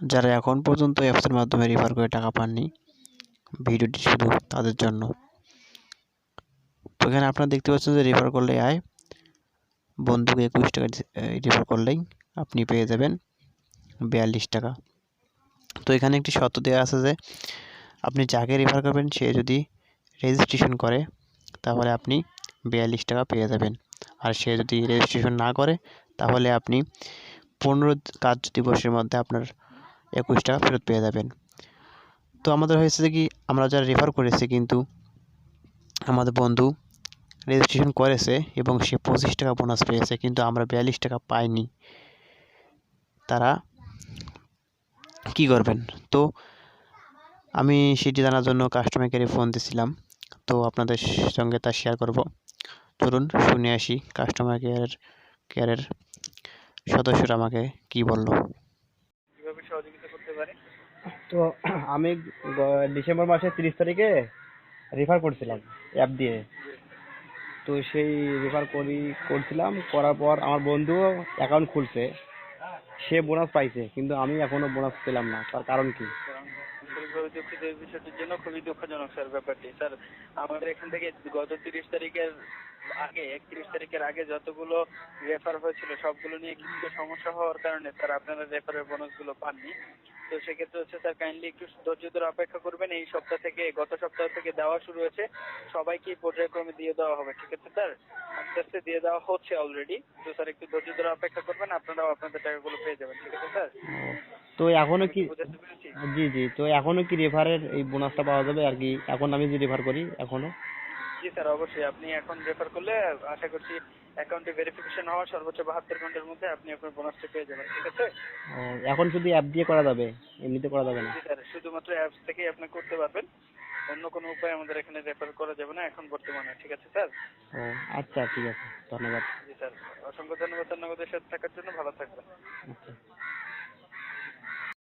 যারা এখন পর্যন্ত অ্যাপসের মাধ্যমে রেফার করে টাকা পাননি, ভিডিওটি শুধু তাদের জন্য। তো এখানে আপনারা দেখতে পাচ্ছেন যে রেফার করলে আয়, বন্ধুকে একুশ টাকা রেফার করলেই আপনি পেয়ে যাবেন বিয়াল্লিশ টাকা। তো এখানে একটি শর্ত দেওয়া আছে যে আপনি যাকে রেফার করবেন, সে যদি রেজিস্ট্রেশন করে, তাহলে আপনি বিয়াল্লিশ টাকা পেয়ে যাবেন। আর সে যদি রেজিস্ট্রেশন না করে, তাহলে আপনি পনেরো কার্য দিবসের মধ্যে আপনার একুশ টাকা ফেরত পেয়ে যাবেন। তো আমাদের হয়েছে কি, আমরা যারা রেফার করেছি কিন্তু আমাদের বন্ধু রেজিস্ট্রেশন করেছে এবং সে পঁচিশ টাকা বোনাস পেয়েছে, কিন্তু আমরা বিয়াল্লিশ টাকা পাইনি। তারা কি করবেন? তো আমি সেটি জানার জন্য কাস্টমার কেয়ারে ফোন দিয়েছিলাম তো আপনাদের সঙ্গে তা শেয়ার করব। চলুন শুনে আসি কাস্টমার কেয়ারের কেয়ারের সদস্যরা আমাকে কি বলল। পারি। তো আমি ডিসেম্বর মাসের তিরিশ তারিখে রেফার করছিলাম অ্যাপ দিয়ে। তো সেই রেফার করি করছিলাম করার পর আমার বন্ধু অ্যাকাউন্ট খুলছে। সে বোনাস পাইছে কিন্তু আমি এখনও বোনাস পেলাম না। তার কারণ কি? কারণ দুঃখিত এই বিষয়টির জন্য খুবই দুঃখজনক স্যার ব্যাপারটি। স্যার আমাদের এখান থেকে গত তিরিশ তারিখের আগে একত্রিশ তারিখের আগে যতগুলো রেফার হয়েছিল সবগুলো নিয়ে কিছুটা সমস্যা হওয়ার কারণে স্যার আপনারা রেফারের বোনাসগুলো পাননি। তো সেক্ষেত্রে হচ্ছে স্যার কাইন্ডলি একটু ধৈর্য ধরে অপেক্ষা করবেন। এই সপ্তাহ থেকে গত সপ্তাহ থেকে দেওয়া শুরু হয়েছে। সবাইকে পর্যায়ক্রমে দিয়ে দেওয়া হবে ঠিক আছে স্যার আস্তে আস্তে দিয়ে দেওয়া হচ্ছে অলরেডি তো স্যার একটু ধৈর্য ধরে অপেক্ষা করবেন আপনারাও আপনাদের টাকাগুলো পেয়ে যাবেন ঠিক আছে স্যার তো এখনও কি জি জি তো এখনও কি রেফারের এই বোনাসটা পাওয়া যাবে আর কি? এখন আমি যদি রেফার করি এখনও? জি স্যার অবশ্যই। আপনি এখন রেফার করলে আশা করছি অ্যাকাউন্টে ভেরিফিকেশন হওয়ার সর্বোচ্চ বাহাত্তর ঘণ্টার মধ্যে আপনি আপনার বোনাসটা পেয়ে যাবেন ঠিক আছে? এখন শুধু অ্যাপ দিয়ে করা যাবে এমনিতে করা যাবে না? জি স্যার শুধুমাত্র অ্যাপস থেকেই আপনি করতে পারবেন। অন্য কোনো উপায় আমাদের এখানে রেফার করা যাবে না এখন বর্তমানে ঠিক আছে স্যার? ও আচ্ছা ঠিক আছে। ধন্যবাদ। জি স্যার অসংখ্য ধন্যবাদ নগদের সাথে থাকার জন্য ভালো থাকবেন। আচ্ছা।